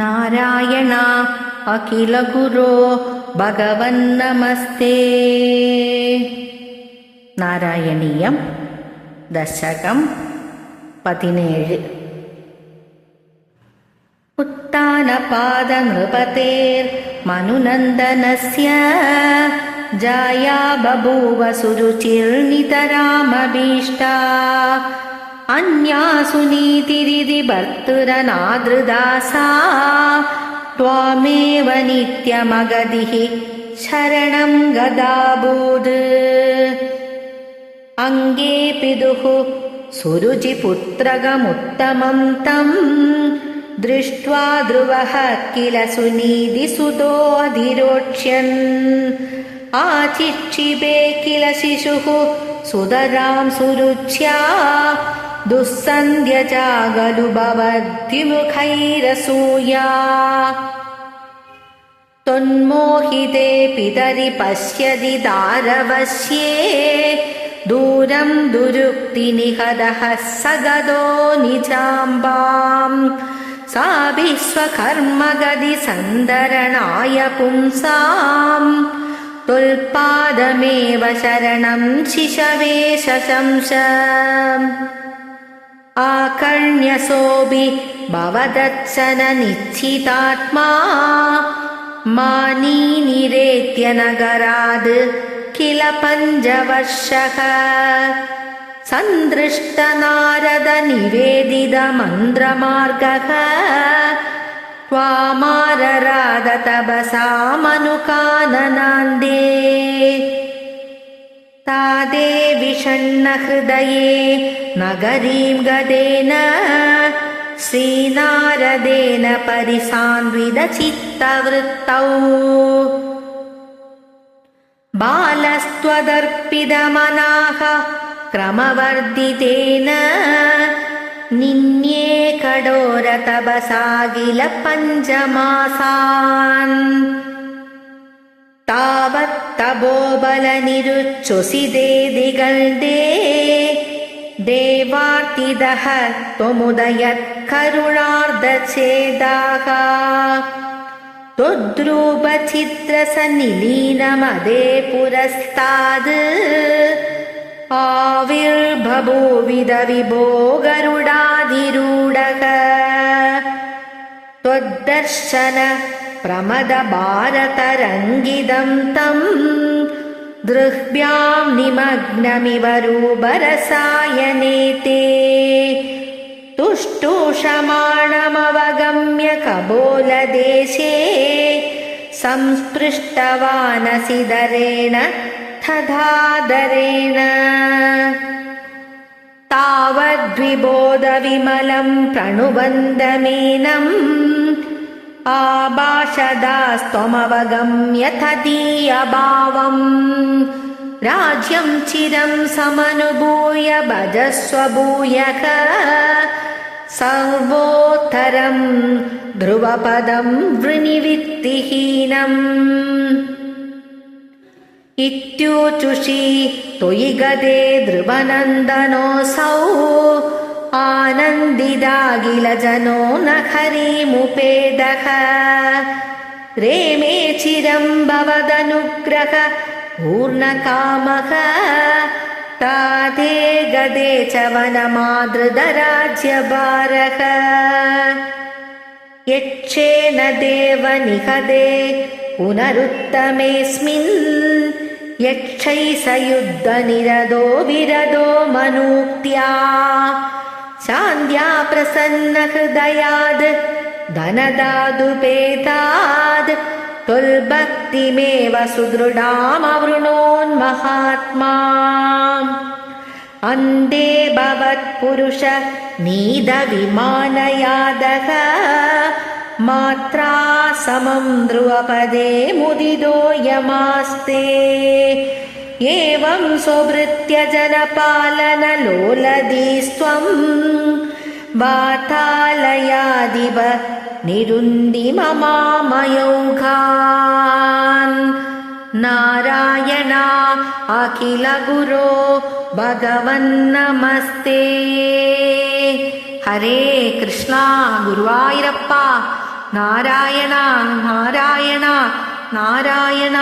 नारायण अखिलगुरो भगवन्नमस्ते। नारायणीयं दशकं पतिनेळ् उत्तानपादनृपतेर्मनुनन्दनस्य जाया बभूव सुरुचिर्नितरामभीष्टा अन्यासु नीतिरिति भर्तुरनादृदासा त्वामेव नित्यमगदिः शरणं गदाबूद्। अङ्गे पितुः सुरुचिपुत्रगमुत्तमं तम् दृष्ट्वा ध्रुवः किल सुनीतिसुतोऽधिरोक्ष्यन् आचिक्षिपे किल शिशुः सुतरां सुरुच्या दुःसन्ध्यजागलु भवद्विमुखैरसूया त्वन्मोहिते पितरि पश्यति दारवश्ये दूरं दुरुक्तिनिहदः स गदो निजाम्बाम्। सा विश्वकर्मगदि सन्दरणाय पुंसाम् तुल्पादमेव शरणं शिशवे शशंस आकर्ण्यसोऽपि भवदत्सन निश्चितात्मा मानीनिरेत्य नगराद् किल पञ्चवर्षः। सन्दृष्टनारदनिवेदितमन्द्रमार्गः त्वामारराध तपसामनुकाननान्दे तादे विषण्णहृदये नगरीं गदेन श्रीनारदेन परिसान्विदचित्तवृत्तौ बालस्त्वदर्पितमनाः क्रमवर्धितेन कडोरतपसागिल पञ्चमासान् तावत्तबोबलनिरुच्चुसिदे दिगल्दे देवार्तिदः त्वमुदयत्करुणार्धच्छेदाः। त्वद्रूपचित्रसनिलीनमदे पुरस्ताद् आविर्बभूविद विभो गरुडाधिरूढः त्वद्दर्शन प्रमदभारतरङ्गिदं तम् दृह्भ्यां निमग्नमिव रूपरसायने ते तुष्टुषमाणमवगम्य कबोलदेशे संस्पृष्टवानसिदरेण तथादरेण तावद्विबोधविमलं प्रणुबन्धमेनम् आभाषदास्त्वमवगम्य तदीयभावम् राज्यं चिरं समनुभूय भजस्व भूयः सर्वोत्तरं ध्रुवपदं वृणिवित्तिहीनम्। इत्यूचुषी त्वयि गदे ध्रुवनन्दनोऽसौ आनन्दिदागिलजनो न हरिमुपेदः रेमे चिरं भवदनुग्रह पूर्णकामः तादे गदे च वनमादृदराज्यभारः यक्षेण देव निहदे पुनरुत्तमेऽस्मिन् यक्षै स युद्धनिरदो विरदो मनुक्त्या शान्त्या प्रसन्नहृदयाद् धनदादुपेताद् तुल्भक्तिमेव सुदृढामवृणोन्महात्मा अन्ते भवत्पुरुष नीदविमानयादः मात्रा समं ध्रुवपदे मुदिदो यमास्ते एवं स्वभृत्य जनपालनलोलदीस्त्वं वातालयादिव निरुन्धि ममामयौघान्। नारायणा अखिलगुरो भगवन्नमस्ते। हरे कृष्णा गुरुवायुरप्पा। नारायण नारायण नारायण